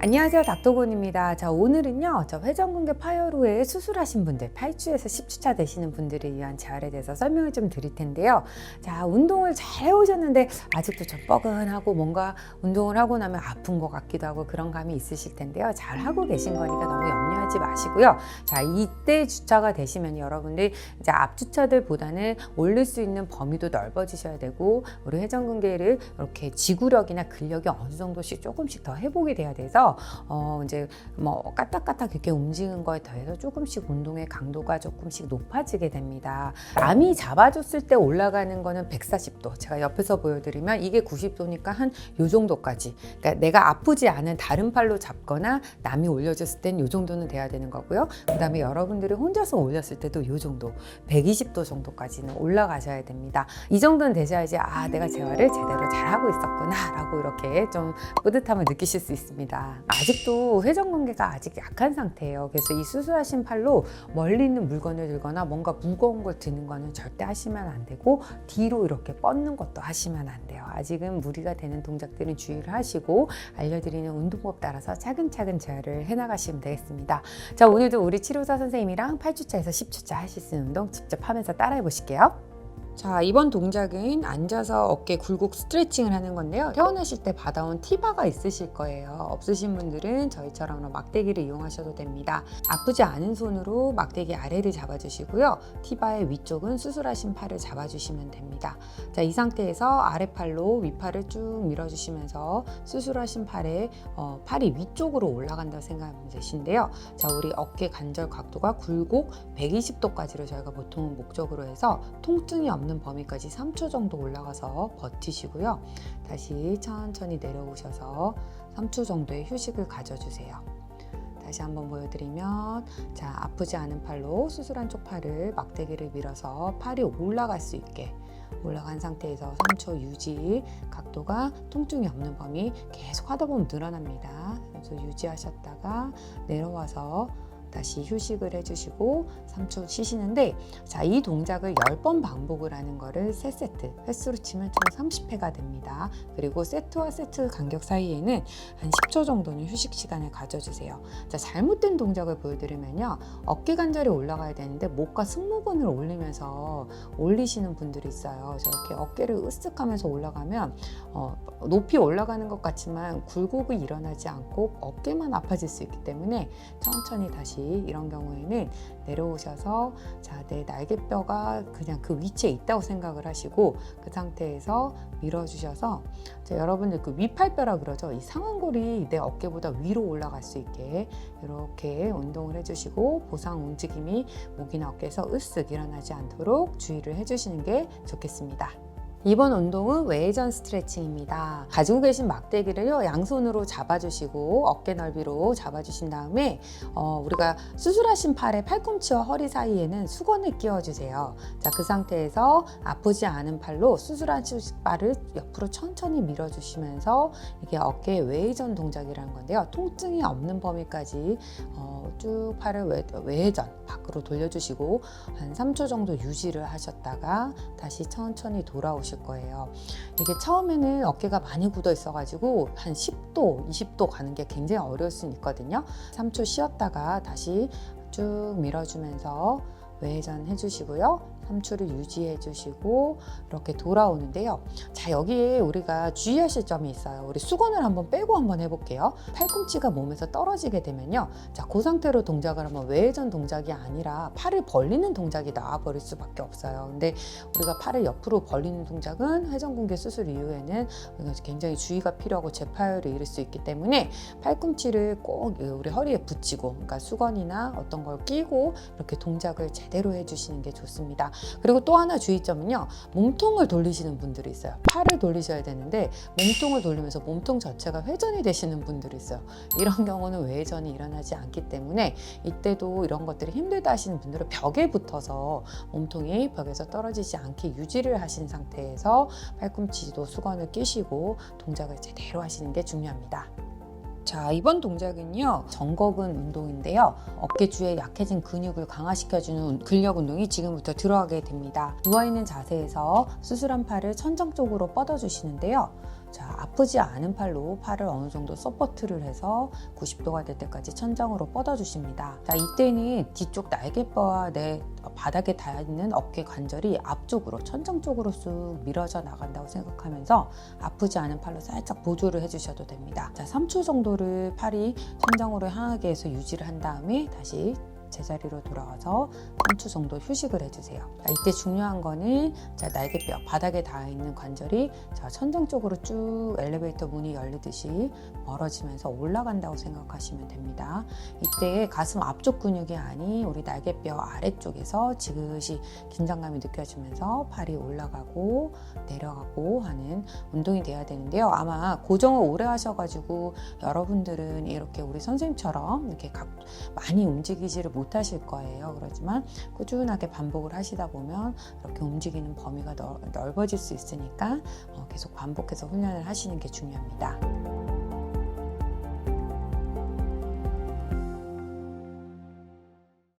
안녕하세요. 닥터곤입니다. 자 오늘은요 저 회전근개 파열 후에 수술하신 분들 8주에서 10주차 되시는 분들을 위한 재활에 대해서 설명을 좀 드릴 텐데요. 자 운동을 잘 해오셨는데 아직도 좀 뻐근하고 뭔가 운동을 하고 나면 아픈 것 같기도 하고 그런 감이 있으실 텐데요. 잘 하고 계신 거니까 너무 염려 하지 마시고요 자 이때 주차가 되시면 여러분들 이제 앞 주차들보다는 올릴 수 있는 범위도 넓어지셔야 되고 우리 회전근개를 이렇게 지구력이나 근력이 어느 정도씩 조금씩 더 회복이 돼야 돼서 어 이제 뭐 까딱까딱 이렇게 움직이는 거에 더해서 조금씩 운동의 강도가 조금씩 높아지게 됩니다. 남이 잡아줬을 때 올라가는 거는 140도. 제가 옆에서 보여드리면 이게 90도니까 한 요 정도까지. 그러니까 내가 아프지 않은 다른 팔로 잡거나 남이 올려줬을 땐 요 정도는 돼야 되는 거고요. 그 다음에 여러분들이 혼자서 올렸을 때도 요 정도, 120도 정도까지는 올라가셔야 됩니다. 이 정도는 되셔야지 아 내가 재활을 제대로 잘 하고 있었구나 라고 이렇게 좀 뿌듯함을 느끼실 수 있습니다. 아직도 회전근개가 아직 약한 상태예요. 그래서 이 수술하신 팔로 멀리 있는 물건을 들거나 뭔가 무거운 걸 드는 거는 절대 하시면 안 되고 뒤로 이렇게 뻗는 것도 하시면 안 돼요. 아직은 무리가 되는 동작들은 주의를 하시고 알려드리는 운동법 따라서 차근차근 재활을 해나가시면 되겠습니다. 자 오늘도 우리 치료사 선생님이랑 8주차에서 10주차 하실 수 있는 운동 직접 하면서 따라해 보실게요. 자 이번 동작은 앉아서 어깨 굴곡 스트레칭을 하는 건데요. 태어나실 때 받아온 티바가 있으실 거예요. 없으신 분들은 저희처럼 막대기를 이용하셔도 됩니다. 아프지 않은 손으로 막대기 아래를 잡아주시고요. 티바의 위쪽은 수술하신 팔을 잡아주시면 됩니다. 자 이 상태에서 아래팔로 위팔을 쭉 밀어주시면서 수술하신 팔에 어, 팔이 위쪽으로 올라간다 생각하면 되신데요. 자 우리 어깨 관절 각도가 굴곡 120도까지로 저희가 보통 목적으로 해서 통증이 없는 범위까지 3초 정도 올라가서 버티시고요. 다시 천천히 내려오셔서 3초 정도의 휴식을 가져주세요. 다시 한번 보여드리면 자 아프지 않은 팔로 수술한 쪽 팔을 막대기를 밀어서 팔이 올라갈 수 있게 올라간 상태에서 3초 유지 각도가 통증이 없는 범위 계속 하다 보면 늘어납니다. 그래서 유지하셨다가 내려와서 다시 휴식을 해주시고 3초 쉬시는데 자 이 동작을 10번 반복을 하는 거를 3세트 횟수로 치면 총 30회가 됩니다. 그리고 세트와 세트 간격 사이에는 한 10초 정도는 휴식 시간을 가져주세요. 자 잘못된 동작을 보여드리면요. 어깨 관절이 올라가야 되는데 목과 승모근을 올리면서 올리시는 분들이 있어요. 저렇게 어깨를 으쓱 하면서 올라가면 어, 높이 올라가는 것 같지만 굴곡이 일어나지 않고 어깨만 아파질 수 있기 때문에 천천히 다시 이런 경우에는 내려오셔서 자, 내 날개뼈가 그냥 그 위치에 있다고 생각을 하시고 그 상태에서 밀어주셔서 자, 여러분들 그 위팔뼈라 그러죠. 이 상완골이 내 어깨보다 위로 올라갈 수 있게 이렇게 운동을 해주시고 보상 움직임이 목이나 어깨에서 으쓱 일어나지 않도록 주의를 해주시는 게 좋겠습니다. 이번 운동은 외전 스트레칭입니다. 가지고 계신 막대기를요 양손으로 잡아주시고 어깨 넓이로 잡아주신 다음에 어, 우리가 수술하신 팔의 팔꿈치와 허리 사이에는 수건을 끼워주세요. 자 그 상태에서 아프지 않은 팔로 수술하신 발을 옆으로 천천히 밀어주시면서 이게 어깨 외전 동작이라는 건데요. 통증이 없는 범위까지 어, 쭉 팔을 외, 외전 밖으로 돌려주시고 한 3초 정도 유지를 하셨다가 다시 천천히 돌아오 실 거예요. 이게 처음에는 어깨가 많이 굳어 있어가지고 한 10도, 20도 가는 게 굉장히 어려울 수 있거든요. 3초 쉬었다가 다시 쭉 밀어주면서 외전 해주시고요. 3초를 유지해 주시고 이렇게 돌아오는데요. 자 여기에 우리가 주의하실 점이 있어요. 우리 수건을 한번 빼고 한번 해볼게요. 팔꿈치가 몸에서 떨어지게 되면요. 자그 상태로 동작을 하면 외전 동작이 아니라 팔을 벌리는 동작이 나와버릴 수밖에 없어요. 근데 우리가 팔을 옆으로 벌리는 동작은 회전근개 수술 이후에는 굉장히 주의가 필요하고 재파열을 일을 수 있기 때문에 팔꿈치를 꼭 우리 허리에 붙이고 그러니까 수건이나 어떤 걸 끼고 이렇게 동작을 제대로 해주시는 게 좋습니다. 그리고 또 하나 주의점은요. 몸통을 돌리시는 분들이 있어요. 팔을 돌리셔야 되는데 몸통을 돌리면서 몸통 자체가 회전이 되시는 분들이 있어요. 이런 경우는 외전이 일어나지 않기 때문에 이때도 이런 것들이 힘들다 하시는 분들은 벽에 붙어서 몸통이 벽에서 떨어지지 않게 유지를 하신 상태에서 팔꿈치도 수건을 끼시고 동작을 제대로 하시는 게 중요합니다. 자, 이번 동작은요. 정거근 운동인데요. 어깨주에 약해진 근육을 강화시켜주는 근력 운동이 지금부터 들어가게 됩니다. 누워있는 자세에서 수술한 팔을 천장 쪽으로 뻗어주시는데요. 자, 아프지 않은 팔로 팔을 어느 정도 서포트를 해서 90도가 될 때까지 천장으로 뻗어주십니다. 자, 이때는 뒤쪽 날개뼈와 내 바닥에 닿아있는 어깨 관절이 앞쪽으로 천장 쪽으로 쑥 밀어져 나간다고 생각하면서 아프지 않은 팔로 살짝 보조를 해주셔도 됩니다. 자, 3초 정도를 팔이 천장으로 향하게 해서 유지를 한 다음에 다시 제자리로 돌아와서 3초 정도 휴식을 해주세요. 자, 이때 중요한 거는 자, 날개뼈 바닥에 닿아 있는 관절이 자, 천장 쪽으로 쭉 엘리베이터 문이 열리듯이 멀어지면서 올라간다고 생각하시면 됩니다. 이때 가슴 앞쪽 근육이 아닌 우리 날개뼈 아래쪽에서 지그시 긴장감이 느껴지면서 팔이 올라가고 내려가고 하는 운동이 돼야 되는데요. 아마 고정을 오래 하셔가지고 여러분들은 이렇게 우리 선생님처럼 이렇게 각- 많이 움직이지를 못 하실 거예요. 그렇지만 꾸준하게 반복을 하시다 보면 이렇게 움직이는 범위가 넓- 넓어질 수 있으니까 어, 계속 반복해서 훈련을 하시는 게 중요합니다.